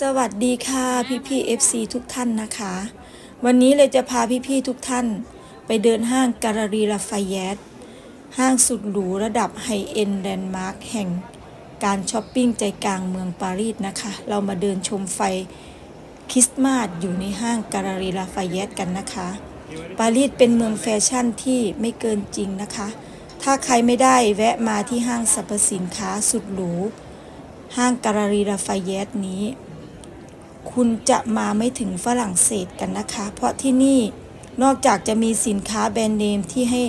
สวัสดีค่ะพี่พี่ๆ FC ทุกท่านนะคะ วันนี้เลยจะพาพี่พี่ทุกท่าน ไปเดินห้างการารีลาฟายตห้างสุดหรูระดับไฮเอ็นแลนด์มาร์คแห่งการช้อปปิ้งใจกลางเมืองปารีสนะคะ เรามาเดินชมไฟคริสต์มาสอยู่ในห้างการารีลาฟายตกันนะคะ ปารีสเป็นเมืองแฟชั่นที่ไม่เกินจริงนะคะ ถ้าใครไม่ได้แวะมาที่ห้างสรรพสินค้าสุดหรูห้างการารีลาฟายตนี้ คุณจะมาไม่ถึงฝรั่งเศสกันนะคะ เพราะที่นี่นอกจากจะมีสินค้าแบรนด์เนมที่ให้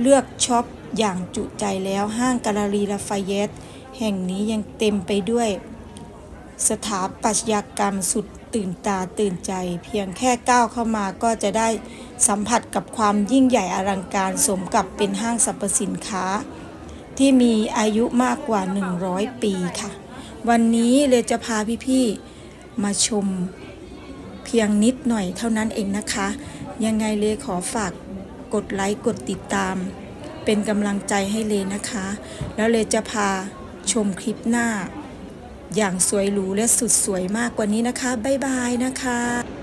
เลือกช็อปอย่างจุใจแล้วห้างการารีลาฟายตแห่งนี้ยังเต็มไปด้วย สถาปัตยกรรมสุดตื่นตาตื่นใจ เพียงแค่ก้าวเข้ามาก็จะได้สัมผัสกับความยิ่งใหญ่อลังการสมกับเป็นห้างสรรพสินค้า ที่มีอายุมากกว่า 100 ปีค่ะ วันนี้เลยจะพาพี่ๆ มาชมเพียงนิดหน่อยเท่านั้นเองนะคะ ยังไงเลขอฝากกดไลค์กดติดตาม เป็นกำลังใจให้เลนะคะ แล้วเลจะพาชมคลิปหน้า อย่างสวยหรูและสุดสวยมากกว่านี้นะคะ บ๊ายบายนะคะ